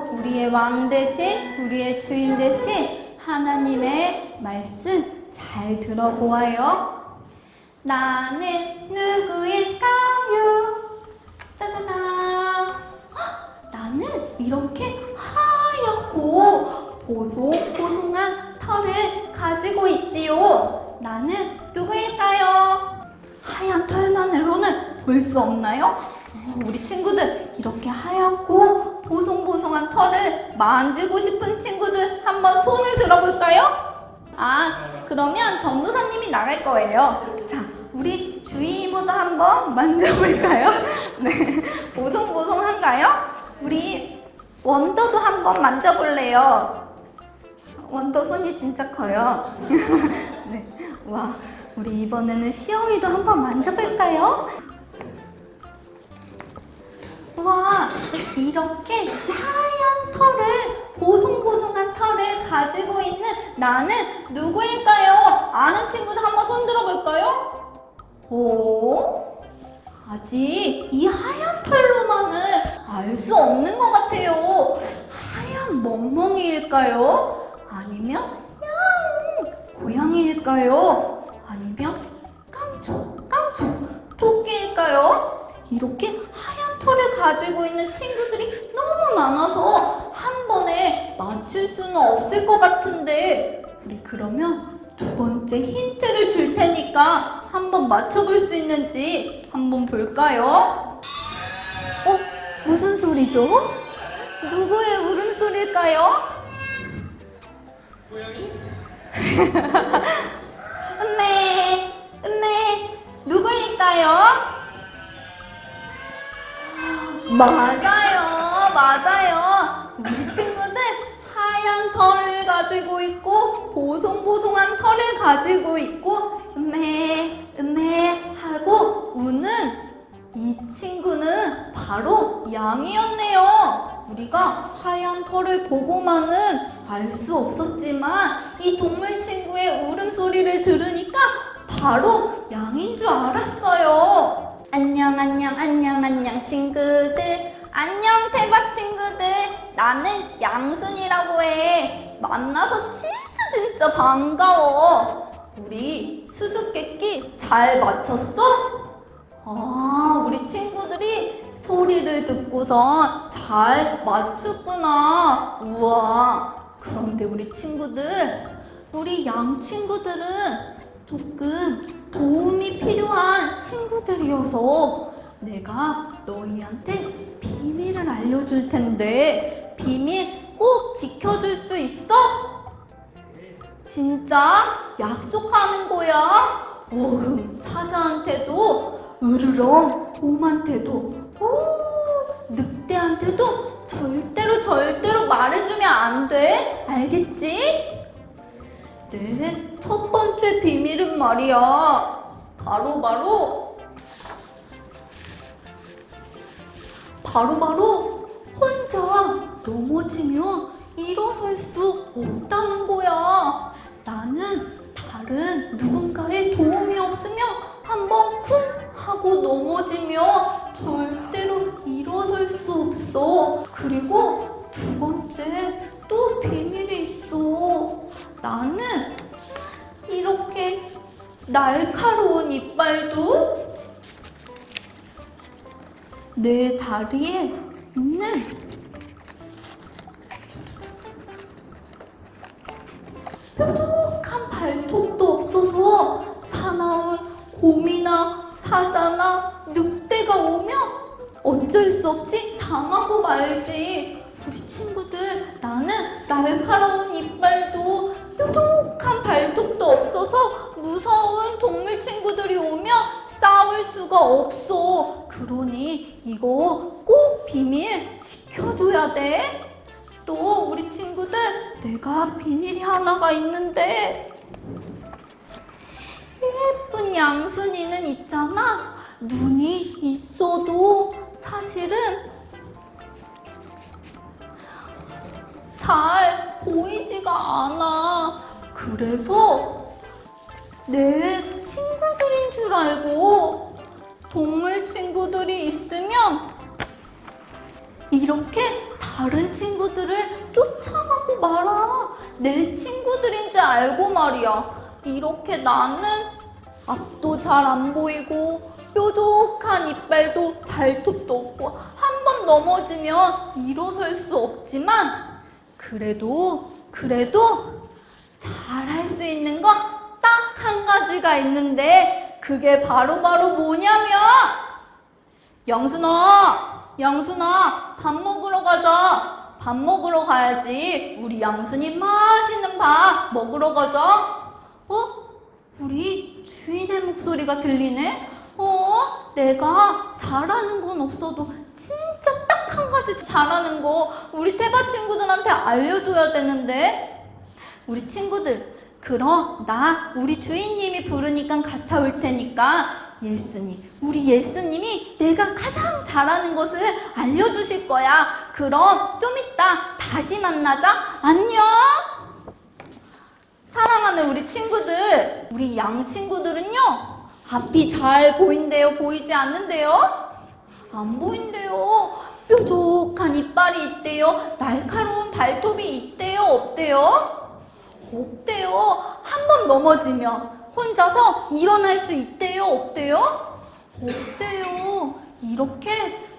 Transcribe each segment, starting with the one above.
우리의 왕 대신, 우리의 주인 대신 하나님의 말씀 잘 들어보아요. 나는 누구일까요? 따다다. 헉, 나는 이렇게 하얗고 보송보송한 털을 가지고 있지요. 나는 누구일까요? 하얀 털만으로는 볼 수 없나요? 어, 우리 친구들 이렇게 하얗고 보송보송한 털을 만지고 싶은 친구들 한번 손을 들어볼까요? 아 그러면 전도사님이 나갈 거예요. 자 우리 주희 이모도 한번 만져볼까요? 네 보송보송한가요? 우리 원더도 한번 만져볼래요. 원더 손이 진짜 커요. 네. 와, 우리 이번에는 시영이도 한번 만져볼까요? 와, 이렇게 하얀 털을, 보송보송한 털을 가지고 있는 나는 누구일까요? 아는 친구들 한번 손 들어볼까요? 오? 아직 이 하얀 털로만은 알 수 없는 것 같아요. 하얀 멍멍이일까요? 아니면 양 고양이일까요? 아니면 깡총 깡총 토끼일까요? 이렇게 하얀 털을 가지고 있는 친구들이 너무 많아서 한 번에 맞출 수는 없을 것 같은데 우리 그러면 두 번째 힌트를 줄 테니까 한번 맞춰볼 수 있는지 한번 볼까요? 어? 무슨 소리죠? 누구의 울음소리일까요? 음메, 음메, 누구일까요? 맞아요, 맞아요. 우리 친구들 하얀 털을 가지고 있고 보송보송한 털을 가지고 있고 음메, 음메 하고 우는 이 친구는 바로 양이었네요. 우리가 하얀 털을 보고만은 알 수 없었지만 이 동물 친구의 울음소리를 들으니까 바로 양인 줄 알았어요. 안녕, 안녕, 안녕, 안녕, 친구들. 안녕, 대박 친구들. 나는 양순이라고 해. 만나서 진짜 진짜 반가워. 우리 수수께끼 잘 맞췄어? 아, 우리 친구들이 소리를 듣고서 잘 맞췄구나. 우와. 그런데 우리 친구들, 우리 양 친구들은 조금 도움이 필요한 친구들이어서 내가 너희한테 비밀을 알려줄 텐데 비밀 꼭 지켜줄 수 있어? 진짜 약속하는 거야? 어흥, 사자한테도 으르렁 곰한테도 오 늑대한테도 절대로 절대로 말해주면 안 돼. 알겠지? 네, 첫 번째 비밀은 말이야. 바로 바로 바로 바로 혼자 넘어지면 일어설 수 없다는 거야. 나는 다른 누군가의 도움이 없으면 한번 쿵 하고 넘어지면 절대로 일어설 수 없어. 그리고 두 번째 또 비밀이 있어. 나는 날카로운 이빨도 내 다리에 있는 뾰족한 발톱도 없어서 사나운 곰이나 사자나 늑대가 오면 어쩔 수 없이 당하고 말지. 우리 친구들 나는 날카로운 이빨도 뾰족한 발톱도 없어서 무서운 동물 친구들이 오면 싸울 수가 없어. 그러니 이거 꼭 비밀 지켜줘야 돼. 또 우리 친구들 내가 비밀이 하나가 있는데 예쁜 양순이는 있잖아 눈이 있어도 사실은 잘 보이지가 않아 그래서 내 친구들인 줄 알고 동물 친구들이 있으면 이렇게 다 다른 친구들을 쫓아가고 말아. 내 친구들인 줄 알고 말이야. 이렇게 나는 앞도 잘 안 보이고 뾰족한 이빨도 발톱도 없고 한 번 넘어지면 일어설 수 없지만 그래도 그래도 잘할 수 있는 건 딱 한 가지가 있는데 그게 바로 바로 뭐냐면 영순아 영순아 밥 먹으러 가자 밥 먹으러 가야지 우리 양순이 맛있는 밥 먹으러 가자 어? 우리 주인의 목소리가 들리네? 어? 내가 잘하는 건 없어도 진짜 딱 한 가지 잘하는 거 우리 태바 친구들한테 알려줘야 되는데 우리 친구들 그럼 나 우리 주인님이 부르니까 갔다 올 테니까 예수님 우리 예수님이 내가 가장 잘하는 것을 알려주실 거야. 그럼 좀 이따 다시 만나자. 안녕. 사랑하는 우리 친구들 우리 양 친구들은요 앞이 잘 보인대요 보이지 않는데요? 안 보인대요. 뾰족한 이빨이 있대요. 날카로운 발톱이 있대요 없대요 없대요. 한 번 넘어지면 혼자서 일어날 수 있대요? 없대요? 없대요. 이렇게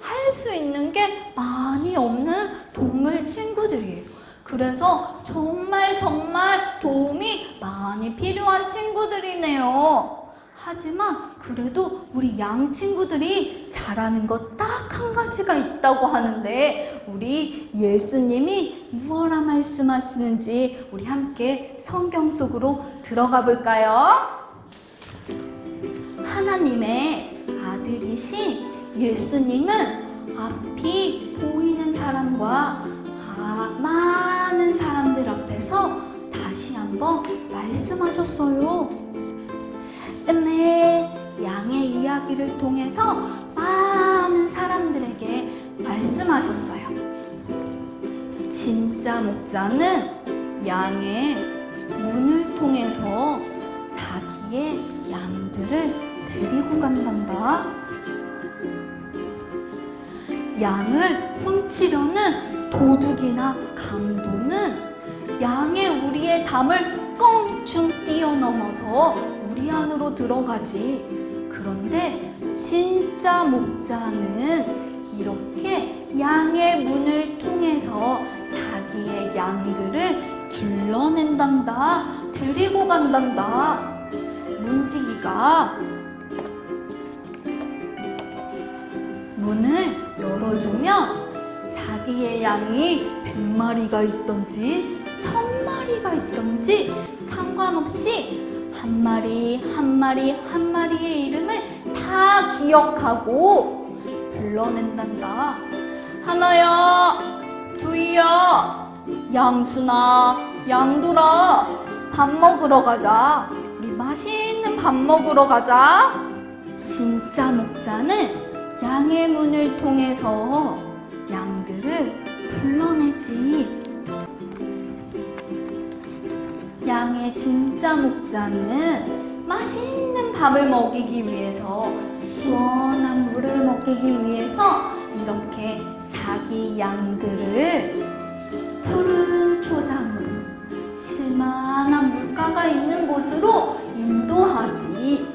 할 수 있는 게 많이 없는 동물 친구들이에요. 그래서 정말 정말 도움이 많이 필요한 친구들이네요. 하지만 그래도 우리 양 친구들이 잘하는 것 딱 한 가지가 있다고 하는데 우리 예수님이 무엇라 말씀하시는지 우리 함께 성경 속으로 들어가 볼까요? 하나님의 아들이신 예수님은 앞이 보이는 사람과 아, 많은 사람들 앞에서 다시 한번 말씀하셨어요. 끝내 양의 이야기를 통해서 많은 사람들에게 말씀하셨어요. 진짜 목자는 양의 문을 통해서 자기의 양들을 데리고 간단다. 양을 훔치려는 도둑이나 강도는 양의 우리의 담을 껑충 뛰어넘어서 우리 안으로 들어가지. 그런데 진짜 목자는 이렇게 양의 문을 통해서 자기의 양들을 길러낸단다. 데리고 간단다. 문지기가 문을 열어주면 자기의 양이 100마리가 있던지 1000마리가 있던지 상관없이 한 마리 한 마리 한 마리의 이름을 다 기억하고 불러낸단다. 하나야, 두이야, 양순아, 양돌아, 밥 먹으러 가자. 우리 맛있는 밥 먹으러 가자. 진짜 목자는 양의 문을 통해서 양들을 불러내지. 양의 진짜 목자는 맛있는 밥을 먹이기 위해서 시원한 물을 먹이기 위해서 이렇게 자기 양들을 푸른 초장으로 실만한 물가가 있는 곳으로 인도하지.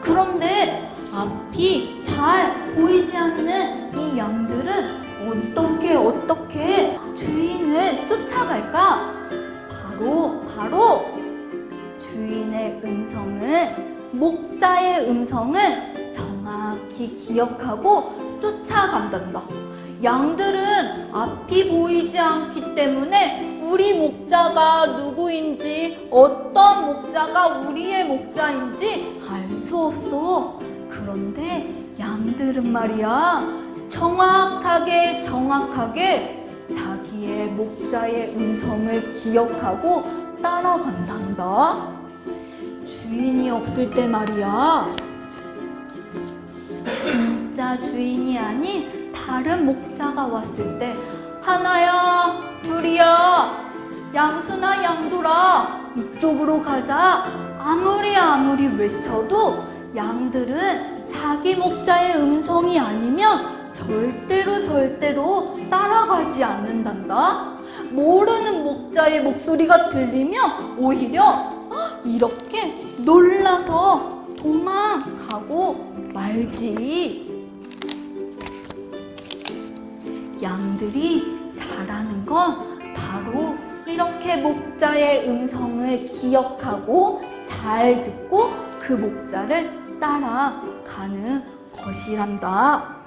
그런데 앞이 잘 보이지 않는 이 양들은 어떻게 어떻게 주인을 쫓아갈까? 바로 바로 주인의 음성을 목자의 음성을 정확히 기억하고 쫓아간단다. 양들은 앞이 보이지 않기 때문에 우리 목자가 누구인지 어떤 목자가 우리의 목자인지 알 수 없어. 그런데 양들은 말이야 정확하게 정확하게 목자의 음성을 기억하고 따라간단다. 주인이 없을 때 말이야. 진짜 주인이 아닌 다른 목자가 왔을 때 하나야, 둘이야, 양수나 양돌아, 이쪽으로 가자. 아무리 아무리 외쳐도 양들은 자기 목자의 음성이 아니면 절대로 절대로 따라가지 않는단다. 모르는 목자의 목소리가 들리면 오히려 이렇게 놀라서 도망가고 말지. 양들이 잘하는 건 바로 이렇게 목자의 음성을 기억하고 잘 듣고 그 목자를 따라가는 것이란다.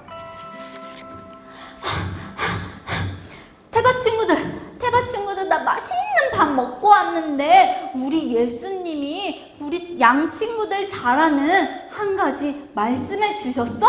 나 맛있는 밥 먹고 왔는데 우리 예수님이 우리 양 친구들 잘하는 한 가지 말씀해 주셨어?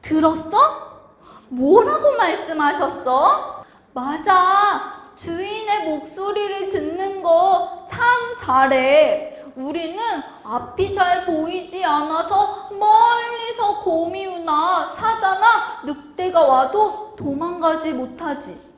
들었어? 뭐라고 말씀하셨어? 맞아. 주인의 목소리를 듣는 거 참 잘해. 우리는 앞이 잘 보이지 않아서 멀리서 거미우나 사자나 늑대가 와도 도망가지 못하지.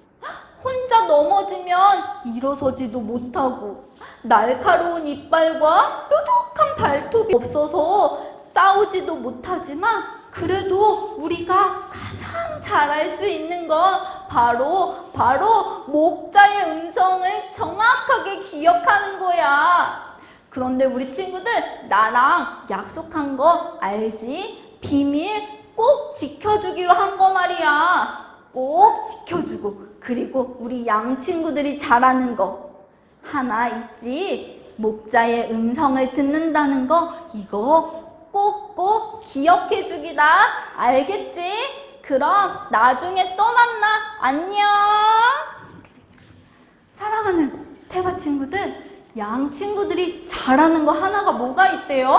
혼자 넘어지면 일어서지도 못하고 날카로운 이빨과 뾰족한 발톱이 없어서 싸우지도 못하지만 그래도 우리가 가장 잘할 수 있는 건 바로 바로 목자의 음성을 정확하게 기억하는 거야. 그런데 우리 친구들 나랑 약속한 거 알지? 비밀 꼭 지켜주기로 한 거 말이야. 꼭 지켜주고 그리고 우리 양 친구들이 잘하는 거 하나 있지. 목자의 음성을 듣는다는 거 이거 꼭꼭 기억해 주기다. 알겠지? 그럼 나중에 또 만나. 안녕. 사랑하는 태바 친구들, 양 친구들이 잘하는 거 하나가 뭐가 있대요?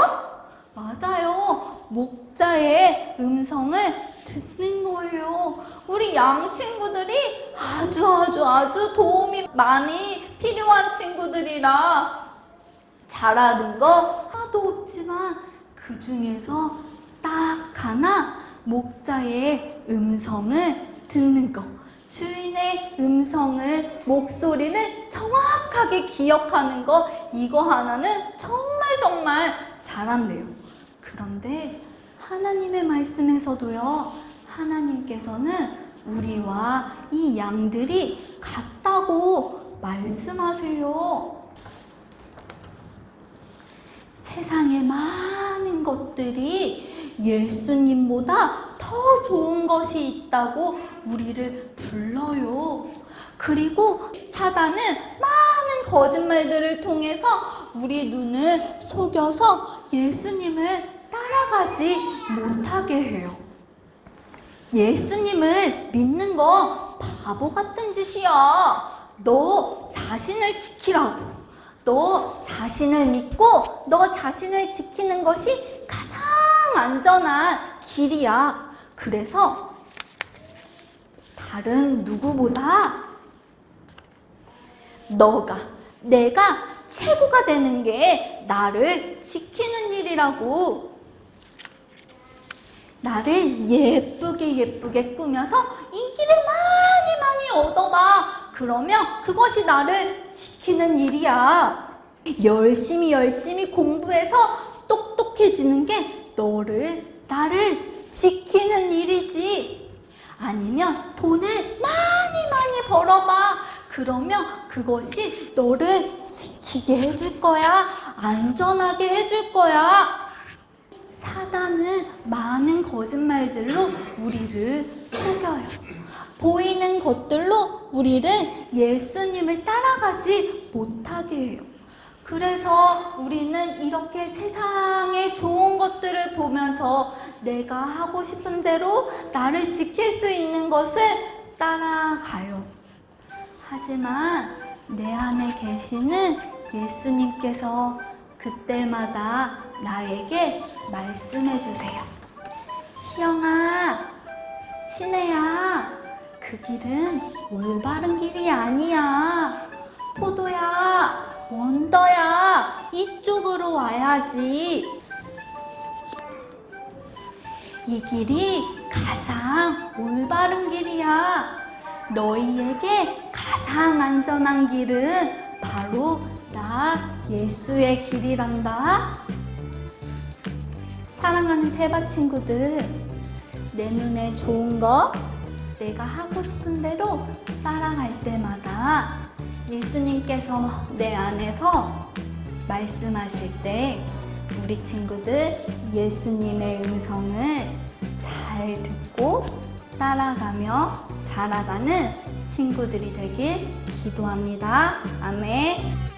맞아요. 목자의 음성을 듣는 거예요. 우리 양 친구들이 아주 아주 아주 도움이 많이 필요한 친구들이라 잘하는 거 하나도 없지만 그 중에서 딱 하나 목자의 음성을 듣는 거. 주인의 음성을, 목소리를 정확하게 기억하는 거, 이거 하나는 정말 정말 잘한대요. 그런데 하나님의 말씀에서도요, 하나님께서는 우리와 이 양들이 같다고 말씀하세요. 세상에 많은 것들이 예수님보다 더 좋은 것이 있다고 우리를 불러요. 그리고 사단은 많은 거짓말들을 통해서 우리 눈을 속여서 예수님을 따라가지 못하게 해요. 예수님을 믿는 거 바보 같은 짓이야. 너 자신을 지키라고. 너 자신을 믿고 너 자신을 지키는 것이 가장 안전한 길이야. 그래서 다른 누구보다 너가 내가 최고가 되는 게 나를 지키는 일이라고. 나를 예쁘게 예쁘게 꾸며서 인기를 많이 많이 얻어봐. 그러면 그것이 나를 지키는 일이야. 열심히 열심히 공부해서 똑똑해지는 게 너를, 나를 지키는 일이지. 아니면 돈을 많이 많이 벌어봐. 그러면 그것이 너를 지키게 해줄 거야. 안전하게 해줄 거야. 사단은 많은 거짓말들로 우리를 속여요. 보이는 것들로 우리를 예수님을 따라가지 못하게 해요. 그래서 우리는 이렇게 세상의 좋은 것들을 보면서 내가 하고 싶은 대로 나를 지킬 수 있는 것을 따라가요. 하지만 내 안에 계시는 예수님께서 그때마다 나에게 말씀해 주세요. 시영아, 신혜야, 그 길은 올바른 길이 아니야. 포도야, 원더야, 이쪽으로 와야지. 이 길이 가장 올바른 길이야. 너희에게 가장 안전한 길은 바로 나 예수의 길이란다. 사랑하는 태바 친구들, 내 눈에 좋은 거, 내가 하고 싶은 대로 따라갈 때마다 예수님께서 내 안에서 말씀하실 때 우리 친구들 예수님의 음성을 잘 듣고 따라가며 자라가는 친구들이 되길 기도합니다. 아멘.